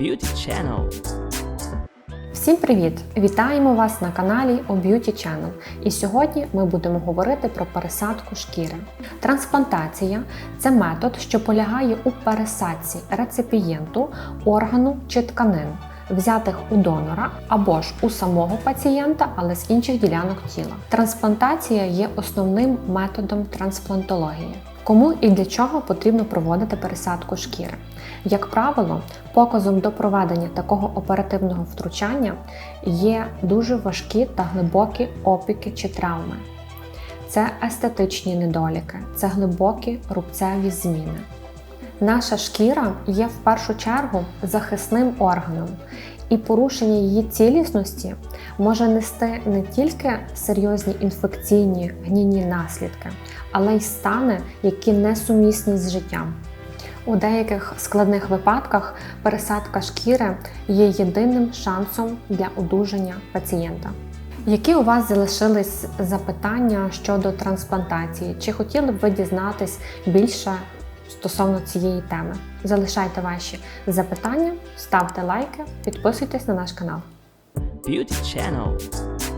Beauty Channel. Всім привіт! Вітаємо вас на каналі O Beauty Channel. І сьогодні ми будемо говорити про пересадку шкіри. Трансплантація це метод, що полягає у пересадці реципієнту, органу чи тканин, взятих у донора або ж у самого пацієнта, але з інших ділянок тіла. Трансплантація є основним методом трансплантології. Кому і для чого потрібно проводити пересадку шкіри? Як правило, показом до проведення такого оперативного втручання є дуже важкі та глибокі опіки чи травми. Це естетичні недоліки, це глибокі рубцеві зміни. Наша шкіра є в першу чергу захисним органом, і порушення її цілісності може нести не тільки серйозні інфекційні гнійні наслідки, але й стани, які несумісні з життям. У деяких складних випадках пересадка шкіри є єдиним шансом для одужання пацієнта. Які у вас залишились запитання щодо трансплантації? Чи хотіли б ви дізнатись більше стосовно цієї теми? Залишайте ваші запитання, ставте лайки, підписуйтесь на наш канал. Beauty Channel.